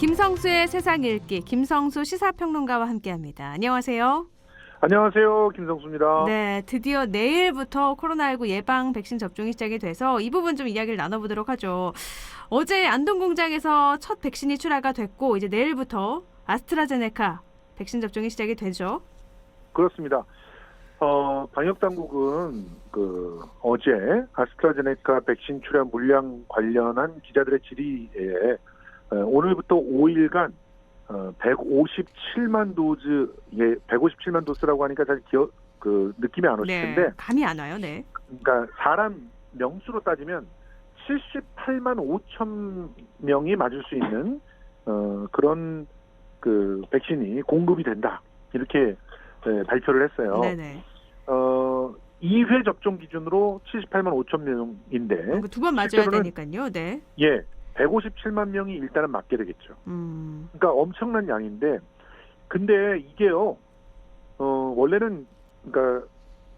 김성수의 세상 읽기 김성수 시사평론가와 함께합니다. 안녕하세요. 안녕하세요. 김성수입니다. 네, 드디어 내일부터 코로나19 예방 백신 접종이 시작이 돼서 이 부분 좀 이야기를 나눠보도록 하죠. 어제 안동공장에서 첫 백신이 출하가 됐고 이제 내일부터 아스트라제네카 백신 접종이 시작이 되죠. 그렇습니다. 어, 방역 당국은 그 어제 아스트라제네카 백신 출하 물량 관련한 기자들의 질의에 어, 오늘부터 5일간 어, 157만 도즈, 예, 157만 도스라고 하니까 잘 기억, 그 느낌이 안 오실 텐데, 네, 감이 안 와요. 네. 그러니까 사람 명수로 따지면 78만 5천 명이 맞을 수 있는 어, 그런 그 백신이 공급이 된다 이렇게 예, 발표를 했어요. 네네. 어, 2회 접종 기준으로 78만 5천 명인데 두 번 맞아야 실제로는- 되니까요. 네. 예 157만 명이 일단은 맞게 되겠죠. 음, 그러니까 엄청난 양인데 근데 이게요 어 원래는 그러니까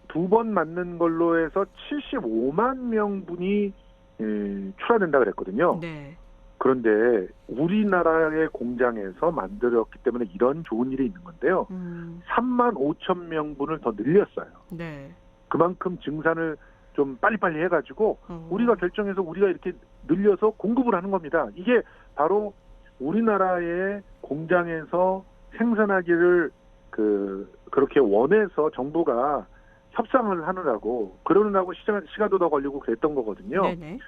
두 번 맞는 걸로 해서 75만 명분이 예, 출하된다 그랬거든요. 네. 그런데 우리나라의 공장에서 만들었기 때문에 이런 좋은 일이 있는 건데요. 음, 3만 5천 명분을 더 늘렸어요. 네. 그만큼 증산을 좀 빨리빨리 해가지고 어, 우리가 결정해서 우리가 이렇게 늘려서 공급을 하는 겁니다. 이게 바로 우리나라의 공장에서 생산하기를 그 그렇게 원해서 정부가 협상을 하느라고 그러느라고 시간 시간도 더 걸리고 그랬던 거거든요. 네네.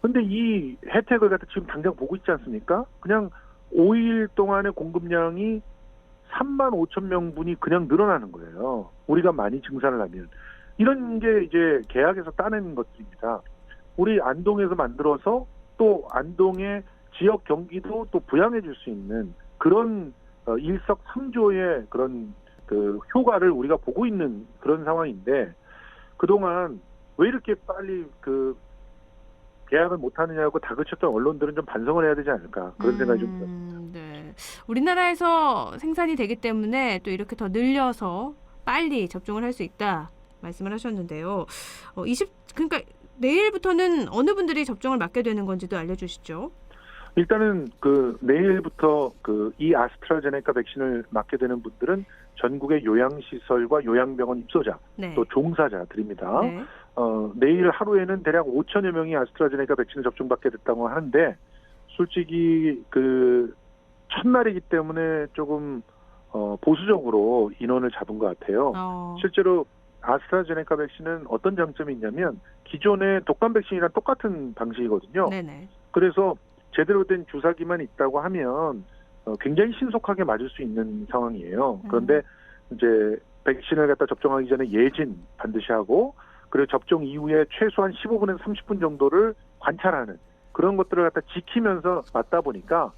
근데 이 혜택을 갖다 지금 당장 보고 있지 않습니까? 그냥 5일 동안의 공급량이 3만 5천 명분이 그냥 늘어나는 거예요. 우리가 많이 증산을 하면. 이런 게 이제 계약에서 따낸 것들입니다. 우리 안동에서 만들어서 또 안동의 지역 경기도 또 부양해 줄 수 있는 그런 어, 일석삼조의 그런 그 효과를 우리가 보고 있는 그런 상황인데 그동안 왜 이렇게 빨리 그 계약을 못 하느냐고 다그쳤던 언론들은 좀 반성을 해야 되지 않을까 그런 생각이 좀 들어요. 음, 네. 우리나라에서 생산이 되기 때문에 또 이렇게 더 늘려서 빨리 접종을 할 수 있다 말씀을 하셨는데요. 어, 20 그러니까 내일부터는 어느 분들이 접종을 맞게 되는 건지도 알려주시죠. 일단은 그 내일부터 그 이 아스트라제네카 백신을 맞게 되는 분들은 전국의 요양시설과 요양병원 입소자 네. 또 종사자들입니다. 네. 어, 내일 하루에는 대략 5천여 명이 아스트라제네카 백신을 접종받게 됐다고 하는데 솔직히 그 첫날이기 때문에 조금 어, 보수적으로 인원을 잡은 것 같아요. 어, 실제로 아스트라제네카 백신은 어떤 장점이 있냐면 기존의 독감 백신이랑 똑같은 방식이거든요. 네네. 그래서 제대로 된 주사기만 있다고 하면 어, 굉장히 신속하게 맞을 수 있는 상황이에요. 그런데 이제 백신을 갖다 접종하기 전에 예진 반드시 하고 그리고 접종 이후에 최소한 15분에서 30분 정도를 관찰하는 그런 것들을 갖다 지키면서 맞다 보니까 어,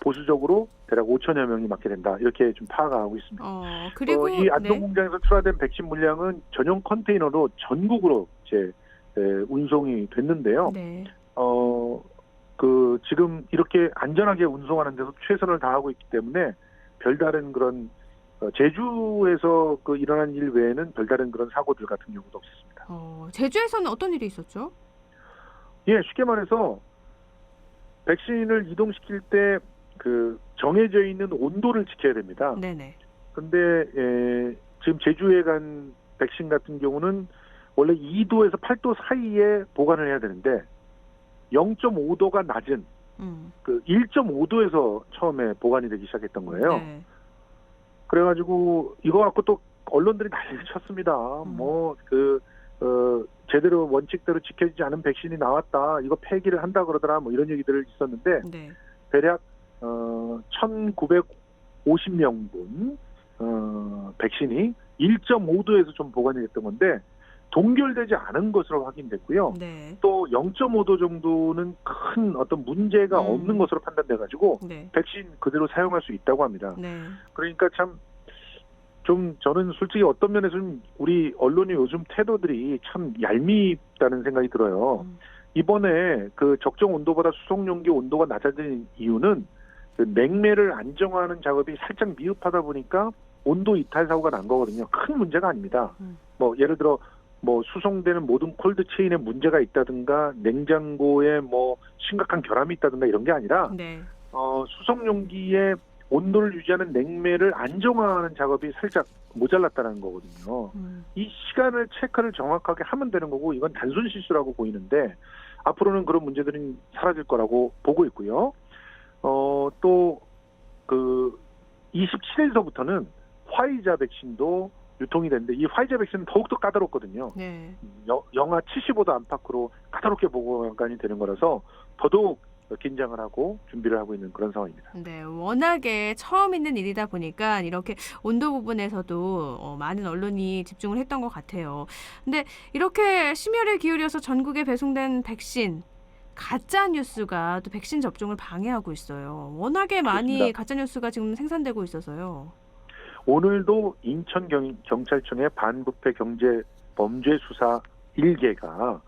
보수적으로 대략 5천여 명이 맞게 된다 이렇게 좀 파악하고 있습니다. 어, 그리고 어, 이 안동 네. 공장에서 출하된 백신 물량은 전용 컨테이너로 전국으로 이제 에, 운송이 됐는데요. 네. 어, 그, 지금 이렇게 안전하게 운송하는 데서 최선을 다하고 있기 때문에 별다른 그런, 어, 제주에서 그 일어난 일 외에는 별다른 그런 사고들 같은 경우도 없었습니다. 어, 제주에서는 어떤 일이 있었죠? 예, 쉽게 말해서 백신을 이동시킬 때 그 정해져 있는 온도를 지켜야 됩니다. 네네. 근데, 에, 지금 제주에 간 백신 같은 경우는 원래 2도에서 8도 사이에 보관을 해야 되는데 0.5도가 낮은 음. 그 1.5도에서 처음에 보관이 되기 시작했던 거예요. 네. 그래가지고 이거 갖고 또 언론들이 난리를 쳤습니다. 음. 뭐그 어, 제대로 원칙대로 지켜지지 않은 백신이 나왔다. 이거 폐기를 한다 그러더라. 뭐 이런 얘기들을 있었는데 네. 대략 어 1,950명분 어 백신이 1.5도에서 좀 보관이 됐던 건데 동결되지 않은 것으로 확인됐고요. 네. 또 0.5도 정도는 큰 어떤 문제가 음. 없는 것으로 판단돼 가지고 네. 백신 그대로 사용할 수 있다고 합니다. 네. 그러니까 참 좀 저는 솔직히 어떤 면에서 좀 우리 언론의 요즘 태도들이 참 얄밉다는 생각이 들어요. 음. 이번에 그 적정 온도보다 수송 용기 온도가 낮아진 이유는 그 냉매를 안정화하는 작업이 살짝 미흡하다 보니까 온도 이탈 사고가 난 거거든요. 큰 문제가 아닙니다. 음. 뭐 예를 들어 뭐 수송되는 모든 콜드 체인에 문제가 있다든가 냉장고에 뭐 심각한 결함이 있다든가 이런 게 아니라 네. 어, 수송 용기의 온도를 유지하는 냉매를 안정화하는 작업이 살짝 모자랐다는 거거든요. 음. 이 시간을 체크를 정확하게 하면 되는 거고 이건 단순 실수라고 보이는데 앞으로는 그런 문제들은 사라질 거라고 보고 있고요. 어, 또그 27일서부터는 화이자 백신도 유통이 되는데 이 화이자 백신은 더욱더 까다롭거든요. 네. 여- 영하 75도 안팎으로 까다롭게 보관이 되는 거라서 더더욱 긴장을 하고 준비를 하고 있는 그런 상황입니다. 네, 워낙에 처음 있는 일이다 보니까 이렇게 온도 부분에서도 어, 많은 언론이 집중을 했던 것 같아요. 근데 이렇게 심혈을 기울여서 전국에 배송된 백신 가짜 뉴스가 또 백신 접종을 방해하고 있어요. 워낙에 많이 그렇습니다. 가짜 뉴스가 지금 생산되고 있어서요. 오늘도 인천 경, 경찰청의 반부패 경제 범죄 수사 1개가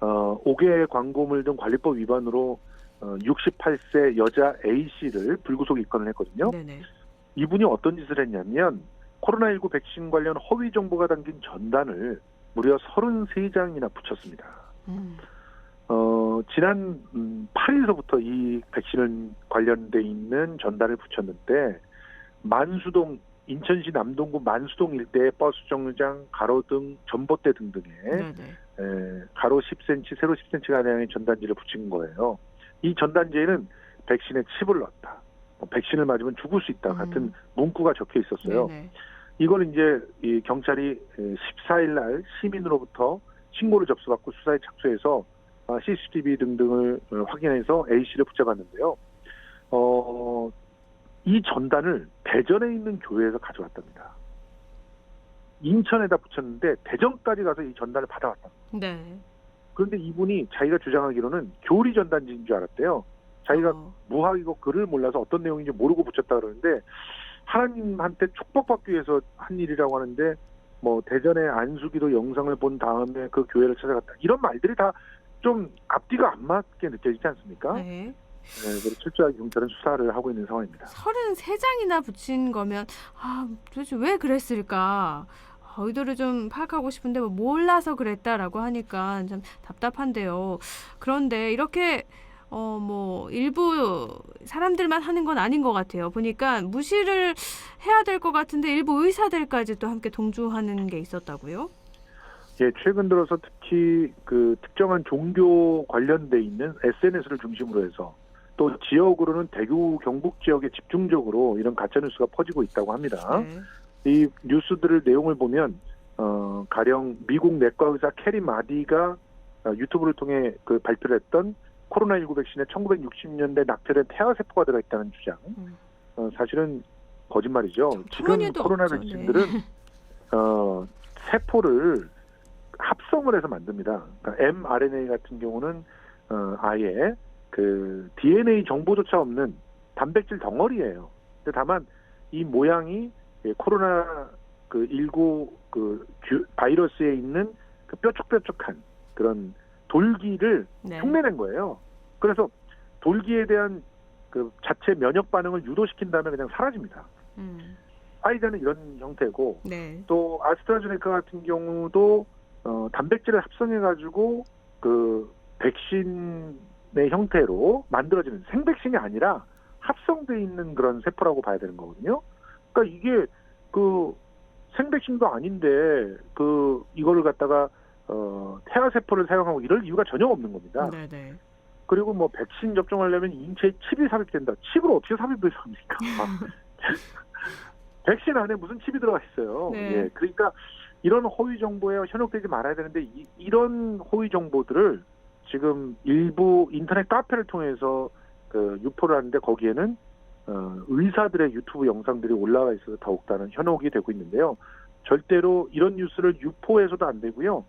어, 5개 광고물 등 관리법 위반으로 어, 68세 여자 A 씨를 불구속 입건을 했거든요. 네네. 이분이 어떤 짓을 했냐면 코로나19 백신 관련 허위 정보가 담긴 전단을 무려 33장이나 붙였습니다. 음. 어, 지난 음, 8일서부터 이 백신을 관련돼 있는 전단을 붙였는데 만수동 인천시 남동구 만수동 일대의 버스 정류장 가로등 전봇대 등등에. 에, 가로 10cm, 세로 10cm 가량의 전단지를 붙인 거예요. 이 전단지에는 백신에 칩을 넣었다. 뭐 백신을 맞으면 죽을 수 있다 같은 음. 문구가 적혀 있었어요. 네네. 이걸 이제 이 경찰이 14일 날 시민으로부터 신고를 접수받고 수사에 착수해서 아, CCTV 등등을 어, 확인해서 A 씨를 붙잡았는데요. 어, 이 전단을 대전에 있는 교회에서 가져왔답니다. 인천에다 붙였는데 대전까지 가서 이 전단을 받아왔다. 네. 그런데 이분이 자기가 주장하기로는 교리 전단지인 줄 알았대요. 자기가 어, 무학이고 글을 몰라서 어떤 내용인지 모르고 붙였다 그러는데 하나님한테 축복받기 위해서 한 일이라고 하는데 뭐 대전의 안수기도 영상을 본 다음에 그 교회를 찾아갔다 이런 말들이 다 좀 앞뒤가 안 맞게 느껴지지 않습니까? 네. 네. 그래서 철저하게 경찰은 수사를 하고 있는 상황입니다. 33장이나 붙인 거면 아, 도대체 왜 그랬을까? 어, 의도를 좀 파악하고 싶은데 뭐 몰라서 그랬다라고 하니까 참 답답한데요. 그런데 이렇게 어 뭐 일부 사람들만 하는 건 아닌 것 같아요. 보니까 무시를 해야 될 것 같은데 일부 의사들까지 또 함께 동조하는 게 있었다고요? 예, 최근 들어서 특히 그 특정한 종교 관련돼 있는 SNS를 중심으로 해서 또 지역으로는 대구 경북 지역에 집중적으로 이런 가짜 뉴스가 퍼지고 있다고 합니다. 네. 이 뉴스들을 내용을 보면 어 가령 미국 내과 의사 캐리 마디가 어, 유튜브를 통해 그 발표를 했던 코로나19 백신에 1960년대 낙태된 태아 세포가 들어 있다는 주장. 음. 어, 사실은 거짓말이죠. 지금 코로나 없죠. 백신들은 어 세포를 합성을 해서 만듭니다. 그러니까 mRNA 같은 경우는 어 아예 그 DNA 정보조차 없는 단백질 덩어리예요. 근데 다만 이 모양이 예, 코로나 그 19그 규- 바이러스에 있는 그 뾰족뾰족한 그런 돌기를 네. 흉내낸 거예요. 그래서 돌기에 대한 그 자체 면역 반응을 유도시킨 다음에 그냥 사라집니다. 음. 파이자는 이런 형태고 네. 또 아스트라제네카 같은 경우도 어, 단백질을 합성해 가지고 그 백신의 형태로 만들어지는 생백신이 아니라 합성돼 있는 그런 세포라고 봐야 되는 거거든요. 그러니까 이게 그 생백신도 아닌데 그 이거를 갖다가 어, 태아 세포를 사용하고 이럴 이유가 전혀 없는 겁니다. 네, 네. 그리고 뭐 백신 접종하려면 인체에 칩이 삽입된다. 칩을 어떻게 삽입을 합니까? 백신 안에 무슨 칩이 들어가 있어요. 네. 예, 그러니까 이런 허위 정보에 현혹되지 말아야 되는데 이, 이런 허위 정보들을 지금 일부 인터넷 카페를 통해서 그 유포를 하는데 거기에는 어, 의사들의 유튜브 영상들이 올라와 있어서 더욱다는 현혹이 되고 있는데요. 절대로 이런 뉴스를 유포해서도 안 되고요.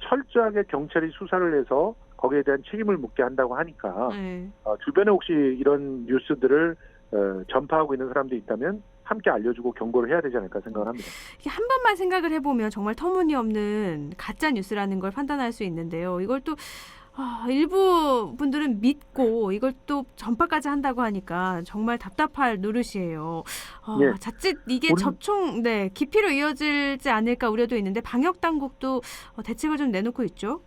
철저하게 경찰이 수사를 해서 거기에 대한 책임을 묻게 한다고 하니까 네. 어, 주변에 혹시 이런 뉴스들을 어, 전파하고 있는 사람들이 있다면 함께 알려주고 경고를 해야 되지 않을까 생각을 합니다. 이게 한 번만 생각을 해보면 정말 터무니없는 가짜 뉴스라는 걸 판단할 수 있는데요. 이걸 또 아, 일부 분들은 믿고 이걸 또 전파까지 한다고 하니까 정말 답답할 노릇이에요. 아, 예. 자칫 이게 우리- 접촉, 네 기피로 이어질지 않을까 우려도 있는데 방역 당국도 어, 대책을 좀 내놓고 있죠.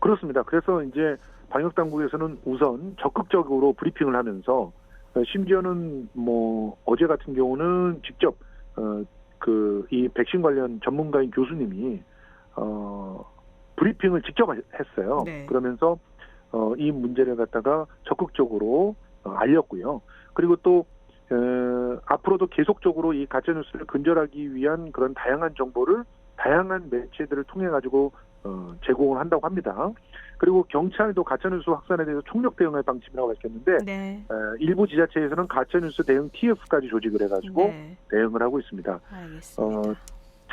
그렇습니다. 그래서 이제 방역 당국에서는 우선 적극적으로 브리핑을 하면서 어, 심지어는 뭐 어제 같은 경우는 직접 어, 그 이 백신 관련 전문가인 교수님이 어, 브리핑을 직접 하- 했어요. 네. 그러면서 어, 이 문제를 갖다가 적극적으로 어, 알렸고요. 그리고 또 어, 앞으로도 계속적으로 이 가짜 뉴스를 근절하기 위한 그런 다양한 정보를 다양한 매체들을 통해 가지고 어, 제공을 한다고 합니다. 그리고 경찰도 가짜뉴스 확산에 대해서 총력 대응할 방침이라고 밝혔는데 네. 어, 일부 지자체에서는 가짜뉴스 대응 TF까지 조직을 해가지고 네. 대응을 하고 있습니다. 알겠습니다. 어,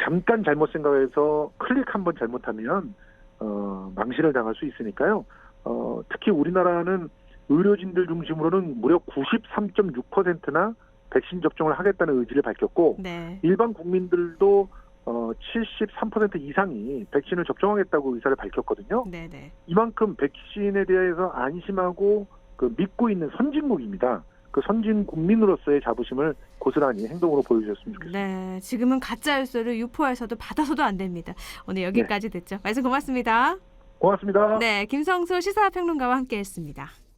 잠깐 잘못 생각해서 클릭 한번 잘못하면 어, 망신을 당할 수 있으니까요. 어, 특히 우리나라는 의료진들 중심으로는 무려 93.6%나 백신 접종을 하겠다는 의지를 밝혔고 네. 일반 국민들도 어, 73% 이상이 백신을 접종하겠다고 의사를 밝혔거든요. 네, 네. 이만큼 백신에 대해서 안심하고 그 믿고 있는 선진국입니다. 그 선진 국민으로서의 자부심을 고스란히 행동으로 보여주셨으면 좋겠습니다. 네. 지금은 가짜 뉴스를 유포해서도 받아서도 안 됩니다. 오늘 여기까지 듣죠. 말씀 고맙습니다. 고맙습니다. 네, 김성수 시사평론가와 함께했습니다.